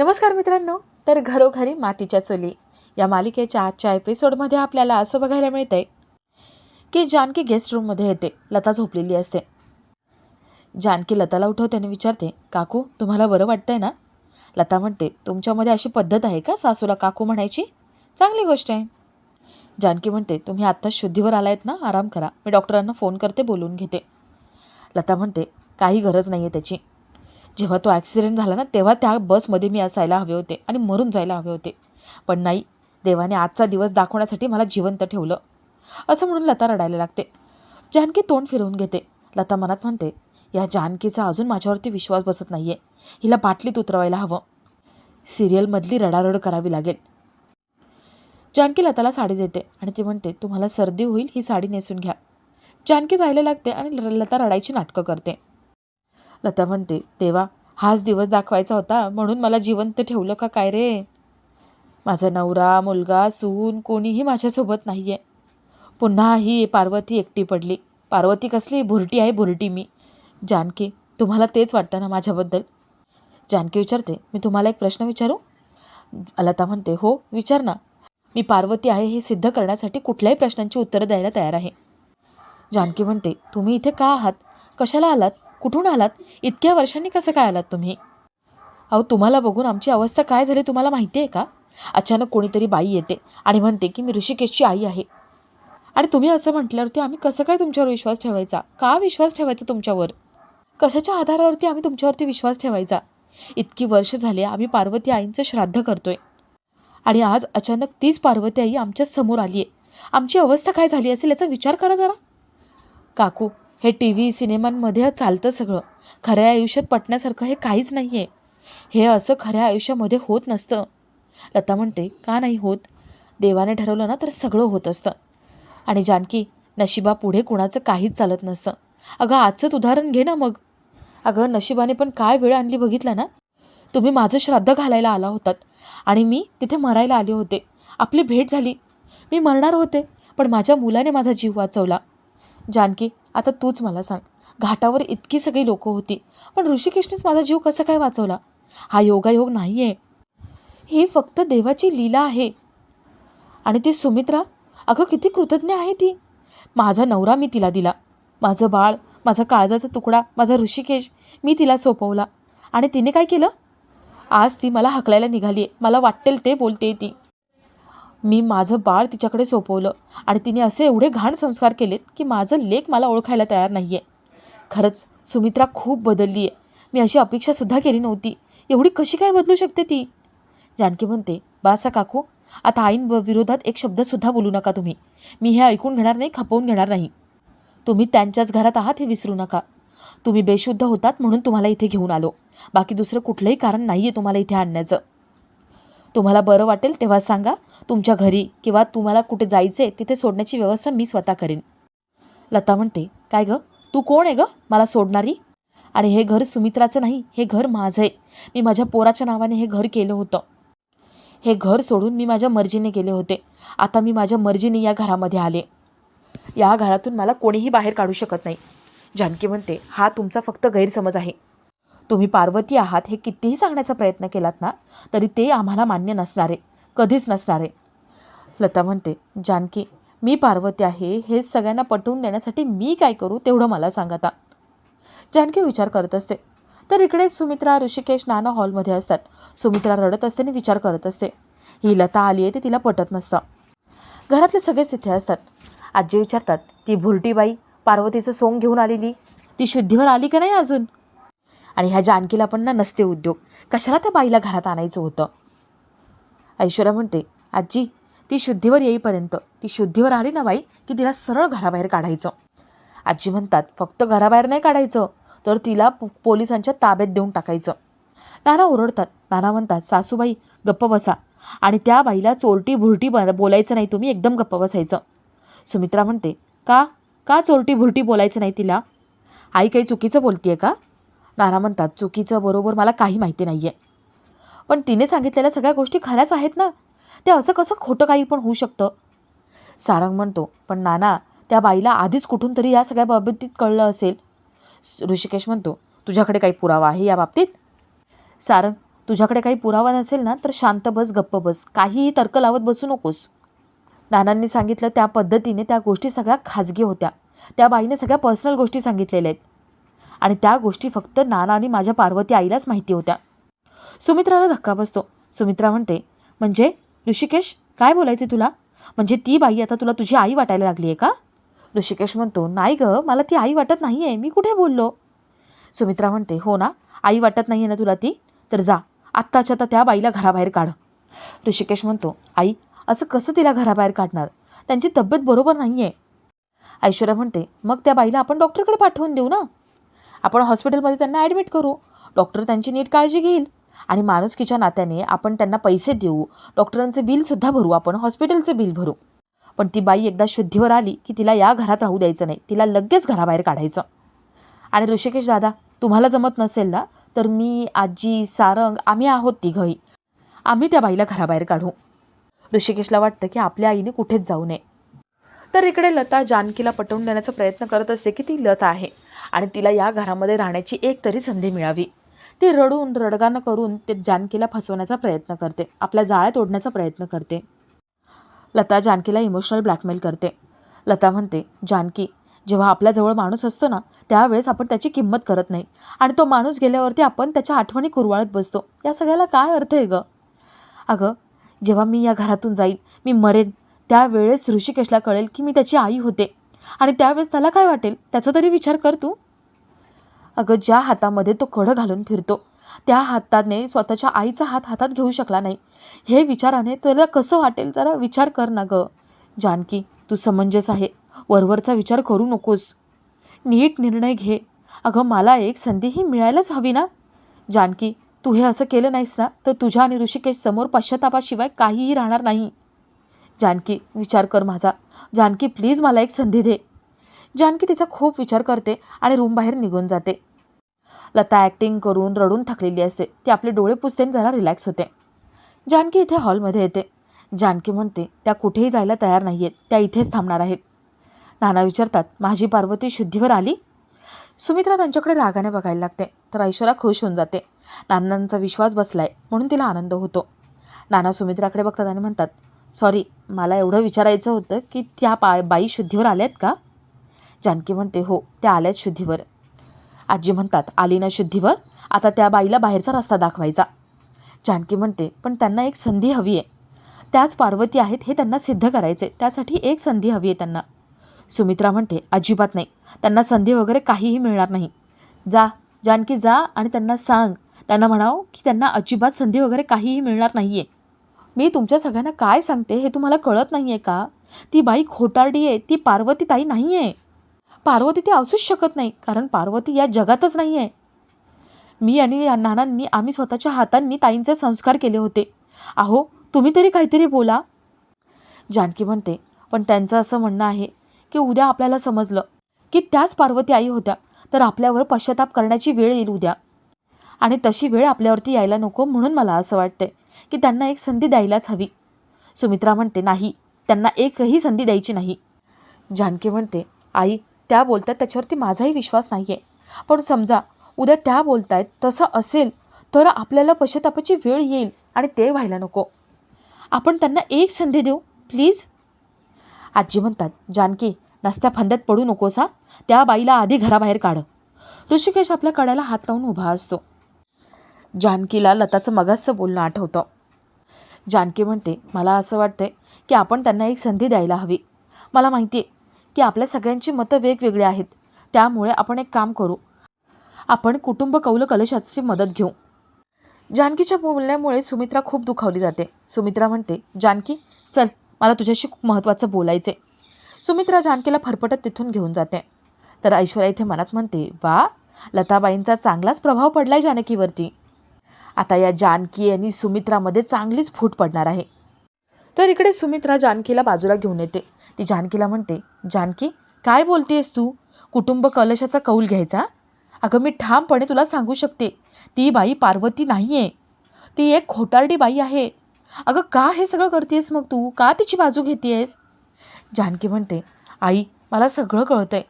नमस्कार मित्रांनो तर घरोघरी मातीच्या चुली या मालिकेच्या आजच्या एपिसोडमध्ये आपल्याला असं बघायला मिळतंय की जानकी गेस्ट रूममध्ये येते लता झोपलेली असते. जानकी लताला उठवते आणि विचारते काकू तुम्हाला बरं वाटतंय ना? लता म्हणते तुमच्यामध्ये अशी पद्धत आहे का सासूला काकू म्हणायची? चांगली गोष्ट आहे. जानकी म्हणते तुम्ही आत्ताच शुद्धीवर आलायत ना आराम करा. मी डॉक्टरांना फोन करते बोलून घेते. लता म्हणते काही गरज नाही आहे त्याची. जेव्हा तो ॲक्सिडेंट झाला ना तेव्हा त्या बसमध्ये मी असायला हवे होते आणि मरून जायला हवे होते. पण नाही देवाने आजचा दिवस दाखवण्यासाठी मला जिवंत ठेवलं. असं म्हणून लता रडायला लागते. जानकी तोंड फिरवून घेते. लता मनात म्हणते या जानकीचा अजून माझ्यावरती विश्वास बसत नाही आहे हिला बाटलीत उतरवायला हवं. सिरियलमधली रडारड करावी लागेल. जानकी लताला साडी देते आणि ती म्हणते तुम्हाला सर्दी होईल ही साडी नेसून घ्या. जानकी जायला लागते आणि ल- लता रडायची नाटकं करते. लता म्हणते तेव्हा हाच दिवस दाखवायचा होता म्हणून मला जिवंत ठेवलं का काय रे? माझा नवरा मुलगा सून कोणीही माझ्यासोबत नाही आहे पुन्हा ही पार्वती एकटी पडली. पार्वती कसली? भुरटी आहे भुरटी मी. जानकी तुम्हाला तेच वाटतं ना माझ्याबद्दल? जानकी विचारते मी तुम्हाला एक प्रश्न विचारू? लता म्हणते हो विचार ना. मी पार्वती आहे हे सिद्ध करण्यासाठी कुठल्याही प्रश्नांची उत्तरं द्यायला तयार आहे. जानकी म्हणते तुम्ही इथे का आहात? कशाला आलात? कुठून आलात? इतक्या वर्षांनी कसं काय आलात तुम्ही? अहो तुम्हाला बघून आमची अवस्था काय झाली तुम्हाला माहिती आहे का? अचानक कोणीतरी बाई येते आणि म्हणते की मी ऋषिकेशची आई आहे. आणि तुम्ही असं म्हटल्यावरती आम्ही कसं काय तुमच्यावर विश्वास ठेवायचा? का विश्वास ठेवायचा तुमच्यावर? कशाच्या आधारावरती आम्ही तुमच्यावरती विश्वास ठेवायचा? इतकी वर्ष झाली आम्ही पार्वती आईंचं श्राद्ध करतोय. आणि आज अचानक तीच पार्वती आई आमच्यासमोर आली आहे आमची अवस्था काय झाली असेल याचा विचार करा जरा. काकू हे टी व्ही सिनेमांमध्ये चालतं सगळं. खऱ्या आयुष्यात पटण्यासारखं हे काहीच नाही आहे हे असं खऱ्या आयुष्यामध्ये होत नसतं. लता म्हणते का नाही होत? देवाने ठरवलं ना तर सगळं होत असतं. आणि जानकी नशिबा पुढे कुणाचं काहीच चालत नसतं. अगं आजचंच उदाहरण घे ना मग. अगं नशिबाने पण काय वेळ आणली बघितलं ना? तुम्ही माझं श्राद्ध घालायला आला होतात. आणि मी तिथे मरायला आले होते. आपली भेट झाली. मी मरणार होते पण माझ्या मुलाने माझा जीव वाचवला. जानकी आता तूच मला सांग. घाटावर इतकी सगळी लोकं होती पण ऋषिकेशनेच माझा जीव कसा काय वाचवला? हा योगायोग नाही आहे ही फक्त देवाची लीला आहे. आणि ती सुमित्रा अगं किती कृतज्ञ आहे ती. माझा नवरा मी तिला दिला. माझं बाळ माझा काळजाचा तुकडा माझा ऋषिकेश मी तिला सोपवला. आणि तिने काय केलं? आज ती मला हकलायला निघाली आहे मला वाटेल ते बोलते ती. मी माझं बाळ तिच्याकडे सोपवलं आणि तिने असे एवढे घाण संस्कार केलेत की माझं लेख मला ओळखायला तयार नाही आहे खरंच सुमित्रा खूप बदलली आहे मी अशी अपेक्षासुद्धा केली नव्हती. एवढी कशी काय बदलू शकते ती? जानकी म्हणते बासा काकू आता आईन विरोधात एक शब्दसुद्धा बोलू नका तुम्ही. मी हे ऐकून घेणार नाही खपवून घेणार नाही. तुम्ही त्यांच्याच घरात आहात हे विसरू नका. तुम्ही बेशुद्ध होतात म्हणून तुम्हाला इथे घेऊन आलो. बाकी दुसरं कुठलंही कारण नाही आहे तुम्हाला इथे आणण्याचं. तुम्हाला बरं वाटेल तेव्हा सांगा. तुमच्या घरी किंवा तुम्हाला कुठे जायचे तिथे सोडण्याची व्यवस्था मी स्वतः करेन. लता म्हणते काय गं? तू कोण आहे गं? मला सोडणारी? आणि हे घर सुमित्राचं नाही हे घर माझं आहे. मी माझ्या पोराच्या नावाने हे घर केलं होतं. हे घर सोडून मी माझ्या मर्जीने गेले होते. आता मी माझ्या मर्जीने या घरामध्ये आले. या घरातून मला कोणीही बाहेर काढू शकत नाही. जानकी म्हणते हा तुमचा फक्त गैरसमज आहे. तुम्ही पार्वती आहात हे कितीही सांगण्याचा प्रयत्न केलात ना तरी ते आम्हाला मान्य नसणारे कधीच नसणारे. लता म्हणते जानकी मी पार्वती आहे हे सगळ्यांना पटवून देण्यासाठी मी काय करू तेवढं मला सांग आता. जानकी विचार करत असते. तर इकडे सुमित्रा ऋषिकेश नाना हॉलमध्ये असतात. सुमित्रा रडत असते आणि विचार करत असते. ही लता आली आहे ते तिला पटत नसतं. घरातले सगळेच तिथे असतात. आजी विचारतात ती भुरटीबाई पार्वतीचं सोंग घेऊन आलेली? ती शुद्धीवर आली का नाही अजून? आणि ह्या जानकीला पण ना नसते उद्योग. कशाला त्या बाईला घरात आणायचं होतं? ऐश्वर्या म्हणते आजी ती शुद्धीवर येईपर्यंत ती शुद्धीवर आली ना बाई की तिला सरळ घराबाहेर काढायचं. आजी म्हणतात फक्त घराबाहेर नाही काढायचं तर तिला पोलिसांच्या ताब्यात देऊन टाकायचं. नाना ओरडतात. नाना म्हणतात सासूबाई गप्प बसा. आणि त्या बाईला चोरटी भुरटी ब- बोलायचं नाही तुम्ही एकदम गप्प बसायचं. सुमित्रा म्हणते का? का चोरटी भुरटी बोलायचं नाही तिला? आई काही चुकीचं बोलतीये का? नाना म्हणतात चुकीचं बरोबर मला काही माहिती नाही आहे पण तिने सांगितलेल्या सगळ्या गोष्टी खऱ्याच आहेत ना? ते असं कसं खोटं काही पण होऊ शकतं? सारंग म्हणतो पण नाना त्या बाईला आधीच कुठून तरी या सगळ्या बाबतीत कळलं असेल. ऋषिकेश म्हणतो तुझ्याकडे काही पुरावा आहे या बाबतीत? सारंग तुझ्याकडे काही पुरावा नसेल ना तर शांत बस गप्प बस. काहीही तर्क लावत बसू नकोस. नानांनी सांगितलं त्या पद्धतीने त्या गोष्टी सगळ्या खाजगी होत्या. त्या बाईने सगळ्या पर्सनल गोष्टी सांगितलेल्या आहेत. आणि त्या गोष्टी फक्त नाना आणि माझ्या पार्वती आईलाच माहिती होत्या. सुमित्राला धक्का बसतो. सुमित्रा म्हणते म्हणजे ऋषिकेश काय बोलायचे तुला? म्हणजे ती बाई आता तुला तुझी आई वाटायला लागली आहे का? ऋषिकेश म्हणतो नाही गं मला ती आई वाटत नाही आहे मी कुठे बोललो? सुमित्रा म्हणते हो ना आई वाटत नाही आहे ना तुला ती? तर जा आत्ताच्या आता त्या बाईला घराबाहेर काढ. ऋषिकेश म्हणतो आई असं कसं तिला घराबाहेर काढणार? त्यांची तब्येत बरोबर नाही आहे ऐश्वर्या म्हणते मग त्या बाईला आपण डॉक्टरकडे पाठवून देऊ ना? आपण हॉस्पिटलमध्ये त्यांना ॲडमिट करू. डॉक्टर त्यांची नीट काळजी घेईल. आणि माणुसकीच्या नात्याने आपण त्यांना पैसे देऊ. डॉक्टरांचे बिलसुद्धा भरू. आपण हॉस्पिटलचे बिल भरू. पण ती बाई एकदा शुद्धीवर आली की तिला या घरात राहू द्यायचं नाही. तिला लगेच घराबाहेर काढायचं. आणि ऋषिकेश दादा तुम्हाला जमत नसेल ना तर मी आजी सारंग आम्ही आहोत तिघही. आम्ही त्या बाईला घराबाहेर काढू. ऋषिकेशला वाटतं की आपल्या आईने कुठेच जाऊ नये. तर इकडे लता जानकीला पटवून देण्याचा प्रयत्न करत असते की ती लता आहे. आणि तिला या घरामध्ये राहण्याची एक तरी संधी मिळावी. ती रडून रडगाणं करून ते जानकीला फसवण्याचा प्रयत्न करते. आपल्या जाळ्यात ओढण्याचा प्रयत्न करते. लता जानकीला इमोशनल ब्लॅकमेल करते. लता म्हणते जानकी जेव्हा आपल्याजवळ माणूस असतो ना त्यावेळेस आपण त्याची किंमत करत नाही. आणि तो माणूस गेल्यावरती आपण त्याच्या आठवणी कुरवाळत बसतो. या सगळ्याला काय अर्थ आहे गं? अगं जेव्हा मी या घरातून जाईल मी मरेन. त्यावेळेस ऋषिकेशला कळेल की मी त्याची आई होते. आणि त्यावेळेस त्याला काय वाटेल? त्याचा तरी विचार कर तू. अगं ज्या हातामध्ये तो कढं घालून फिरतो त्या हाताने स्वतःच्या आईचा हात हातात घेऊ शकला नाही. हे विचाराने त्याला कसं वाटेल? जरा विचार कर ना गं. जानकी तू समंजस आहे. वरवरचा विचार करू नकोस. नीट निर्णय घे. अगं मला एक संधीही मिळायलाच हवी ना? जानकी तू हे असं केलं नाहीस ना? तर तुझ्या आणि ऋषिकेश समोर पश्चातापाशिवाय काहीही राहणार नाही. जानकी विचार कर माझा. जानकी प्लीज मला एक संधी दे. जानकी तिचा खूप विचार करते आणि रूमबाहेर निघून जाते. लता ॲक्टिंग करून रडून थकलेली असते. ती आपले डोळे पुसते आणि जरा रिलॅक्स होते. जानकी इथे हॉलमध्ये येते. जानकी म्हणते त्या कुठेही जायला तयार नाही आहेत त्या इथेच थांबणार आहेत. नाना विचारतात माझी पार्वती शुद्धीवर आली? सुमित्रा त्यांच्याकडे रागाने बघायला लागते. तर ऐश्वर्या खुश होऊन जाते. नानांचा विश्वास बसलाय म्हणून तिला आनंद होतो. नाना सुमित्राकडे बघतात आणि म्हणतात सॉरी मला एवढं विचारायचं होतं की त्या पा बाई शुद्धीवर आल्यात का? जानकी म्हणते हो त्या आल्यात शुद्धीवर. आजी म्हणतात आली ना शुद्धीवर? आता त्या बाईला बाहेरचा रस्ता दाखवायचा. जानकी म्हणते पण त्यांना एक संधी हवी आहे. त्याच पार्वती आहेत हे त्यांना सिद्ध करायचे त्यासाठी एक संधी हवी आहे त्यांना. सुमित्रा म्हणते अजिबात नाही. त्यांना संधी वगैरे काहीही मिळणार नाही. जा जानकी जा आणि त्यांना सांग. त्यांना म्हणाव की त्यांना अजिबात संधी वगैरे काहीही मिळणार नाही आहे मी तुमच्या सगळ्यांना काय सांगते हे तुम्हाला कळत नाही आहे का? ती बाई खोटारडी आहे ती पार्वती ताई नाही आहे पार्वती ती असूच शकत नाही कारण पार्वती या जगातच नाही आहे मी आणि नानांनी आम्ही स्वतःच्या हातांनी ताईंचे संस्कार केले होते. अहो तुम्ही तरी काहीतरी बोला. जानकी म्हणते पण त्यांचं असं म्हणणं आहे की उद्या आपल्याला समजलं की त्याच पार्वती आई होत्या तर आपल्यावर पश्चाताप करण्याची वेळ येईल उद्या. आणि तशी वेळ आपल्यावरती यायला नको म्हणून मला असं वाटतंय. की त्यांना एक संधी द्यायलाच हवी. सुमित्रा म्हणते नाही त्यांना एकही संधी द्यायची नाही. जानकी म्हणते आई त्या बोलतात त्याच्यावरती माझाही विश्वास नाही आहे पण समजा उद्या त्या बोलतायत तसं असेल तर आपल्याला पश्चातापाची वेळ येईल आणि ते व्हायला नको. आपण त्यांना एक संधी देऊ प्लीज. आजी म्हणतात जानकी नसत्या फंद्यात पडू नकोसा त्या बाईला आधी घराबाहेर काढ. ऋषिकेश आपल्या कड्याला हात लावून उभा असतो. जानकीला लताचं मगाचं बोलणं आठवतं. जानकी म्हणते मला असं वाटतंय की आपण त्यांना एक संधी द्यायला हवी. मला माहिती आहे की आपल्या सगळ्यांची मतं वेगवेगळी आहेत. त्यामुळे आपण एक काम करू. आपण कुटुंब कौल कलशाची मदत घेऊ. जानकीच्या बोलण्यामुळे सुमित्रा खूप दुखावली जाते. सुमित्रा म्हणते जानकी चल मला तुझ्याशी खूप महत्त्वाचं बोलायचे सुमित्रा जानकीला फरफटत तिथून घेऊन जाते. तर ऐश्वर्या इथे मनात म्हणते वा लताबाईंचा चांगलाच प्रभाव पडलाय जानकीवरती. आता या जानकी आणि सुमित्रामध्ये चांगलीच फूट पडणार आहे. तर इकडे सुमित्रा जानकीला बाजूला घेऊन येते. ती जानकीला म्हणते जानकी काय बोलतेस तू? कुटुंब कलशाचा कौल घ्यायचा? अगं मी ठामपणे तुला सांगू शकते ती बाई पार्वती नाही आहे ती एक खोटारडी बाई आहे. अगं का हे सगळं करतेस मग तू? का तिची बाजू घेतेस? जानकी म्हणते आई मला सगळं कळतं आहे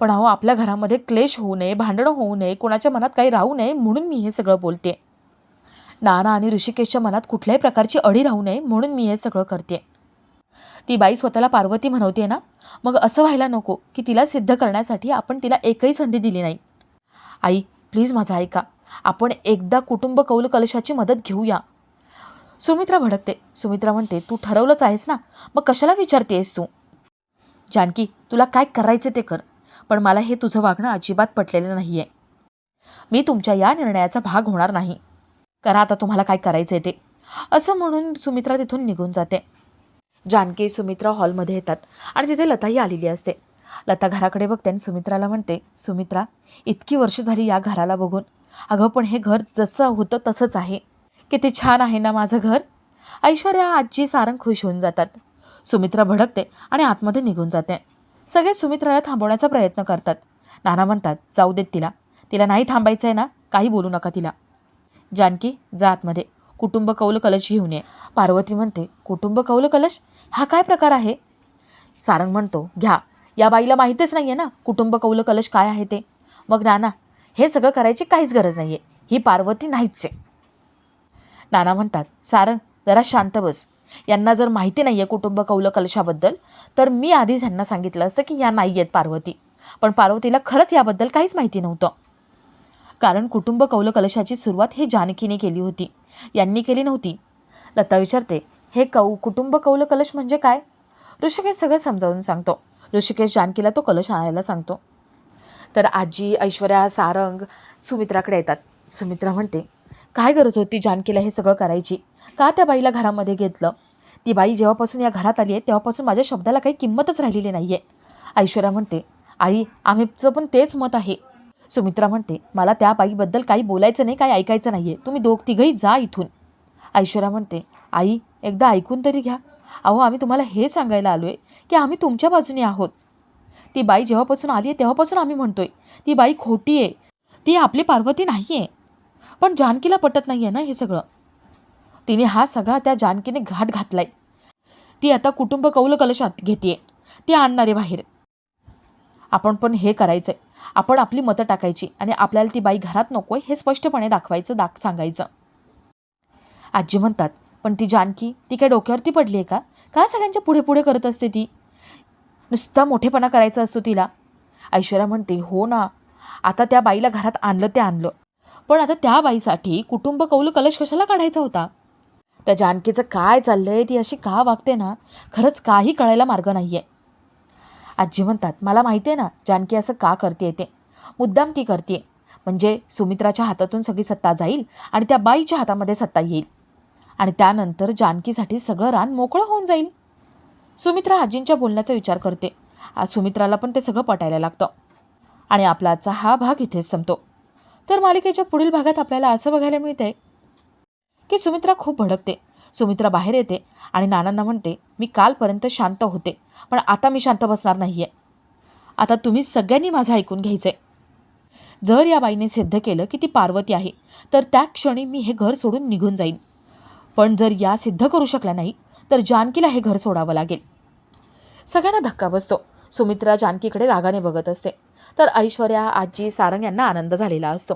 पण अहो आपल्या घरामध्ये क्लेश होऊ नये भांडणं होऊ नये कोणाच्या मनात काही राहू नये म्हणून मी हे सगळं बोलते नाना आणि ऋषिकेशच्या मनात कुठल्याही प्रकारची अडी राहू नये म्हणून मी हे सगळं करते ती बाई स्वतःला पार्वती म्हणवते ना मग असं व्हायला नको की तिला सिद्ध करण्यासाठी आपण तिला एकही संधी दिली नाही. आई प्लीज माझं ऐका. आपण एकदा कुटुंब कौल कलशाची मदत घेऊया. सुमित्रा भडकते. सुमित्रा म्हणते तू ठरवलंच आहेस ना? मग कशाला विचारतेस तू? जानकी तुला काय करायचं ते कर. पण मला हे तुझं वागणं अजिबात पटलेलं नाही आहे मी तुमच्या या निर्णयाचा भाग होणार नाही. करा आता तुम्हाला काय करायचं आहे ते. असं म्हणून सुमित्रा तिथून निघून जाते. जानकी सुमित्रा हॉलमध्ये येतात आणि तिथे लताही आलेली असते. लता घराकडे बघते आणि सुमित्राला म्हणते सुमित्रा इतकी वर्ष झाली या घराला बघून. अगं पण हे घर जसं होतं तसंच आहे. किती छान आहे ना माझं घर. ऐश्वर्या आजी सारंग खुश होऊन जातात. सुमित्रा भडकते आणि आतमध्ये निघून जाते. सगळे सुमित्राला थांबवण्याचा प्रयत्न करतात. नाना म्हणतात जाऊ देत तिला. तिला नाही थांबायचं आहे ना. काही बोलू नका तिला. जानकी जा आतमध्ये. कुटुंब कौल कलश घेऊन ये. पार्वती म्हणते कुटुंब कौल कलश? हा काय प्रकार आहे? सारंग म्हणतो घ्या. या बाईला माहीतच नाही आहे ना कुटुंब कौल कलश काय आहे ते. मग नाना हे सगळं करायची काहीच गरज नाही आहे ही पार्वती नाहीच आहे. नाना म्हणतात सारंग जरा शांत बस. यांना जर माहिती नाही आहे कुटुंब कौल कलशाबद्दल तर मी आधीच यांना सांगितलं असतं की या नाही आहेत पार्वती. पण पार्वतीला खरंच याबद्दल काहीच माहिती नव्हतं. कारण कुटुंब कौल कलशाची सुरुवात ही जानकीने केली होती. यांनी केली नव्हती. लता विचारते हे कौ कुटुंब कौल कलश म्हणजे काय? ऋषिकेश सगळं समजावून सांगतो. ऋषिकेश जानकीला तो कलश आणायला सांगतो. तर आजी ऐश्वर्या सारंग सुमित्राकडे येतात. सुमित्रा म्हणते काय गरज होती जानकीला हे सगळं करायची? का त्या बाईला घरामध्ये घेतलं? ती बाई जेव्हापासून या घरात आली आहे तेव्हापासून माझ्या शब्दाला काही किंमतच राहिलेली नाही आहे ऐश्वर्या म्हणते आई आम्हीचं पण तेच मत आहे. सुमित्रा म्हणते मला त्या बाईबद्दल काही बोलायचं नाही काही ऐकायचं नाही आहे तुम्ही दोघ तिघही जा इथून. ऐश्वर्या म्हणते आई एकदा ऐकून तरी घ्या. अहो आम्ही तुम्हाला हे सांगायला आलो आहे की आम्ही तुमच्या बाजूने आहोत. ती बाई जेव्हापासून आली आहे तेव्हापासून आम्ही म्हणतोय ती बाई खोटी आहे. ती आपली पार्वती नाही आहे पण जानकीला पटत नाही आहे ना हे सगळं. तिने हा सगळा त्या जानकीने घाट घातलाय. ती आता कुटुंब कौल कलशात घेते ती आणणारे बाहेर. आपण पण हे करायचं आहे आपण आपली मतं टाकायची आणि आपल्याला ती बाई घरात नको हे स्पष्टपणे दाखवायचं दाख सांगायचं. आजी म्हणतात पण ती जानकी ती काय डोक्यावरती पडली आहे का? का सगळ्यांच्या पुढे पुढे करत असते ती? नुसता मोठेपणा करायचा असतो तिला. ऐश्वर्या म्हणते हो ना. आता त्या बाईला घरात आणलं ते आणलं. पण आता त्या बाईसाठी कुटुंब कौल कलश कशाला काढायचा होता? त्या जानकीचं काय चाललंय ती अशी का वागते ना? खरंच काही कळायला मार्ग नाही आहे आजी म्हणतात मला माहिती आहे ना जानकी असं का करते ते. मुद्दाम ती करते म्हणजे सुमित्राच्या हातातून सगळी सत्ता जाईल आणि त्या बाईच्या हातामध्ये सत्ता येईल. आणि त्यानंतर जानकीसाठी सगळं रान मोकळं होऊन जाईल. सुमित्रा आजींच्या बोलण्याचा विचार करते. आज सुमित्राला पण ते सगळं पटायला लागतं. आणि आपलाचा हा भाग इथेच संपतो. तर मालिकेच्या पुढील भागात आपल्याला असं बघायला मिळतंय की सुमित्रा खूप भडकते. सुमित्रा बाहेर येते आणि नानांना म्हणते मी कालपर्यंत शांत होते पण आता मी शांत बसणार नाही आहे आता तुम्ही सगळ्यांनी माझं ऐकून घ्यायचं आहे जर या बाईने सिद्ध केलं की ती पार्वती आहे तर त्या क्षणी मी हे घर सोडून निघून जाईन. पण जर या सिद्ध करू शकल्या नाही तर जानकीला हे घर सोडावं लागेल. सगळ्यांना धक्का बसतो. सुमित्रा जानकीकडे रागाने बघत असते. तर ऐश्वर्या आजी सारंग यांना आनंद झालेला असतो.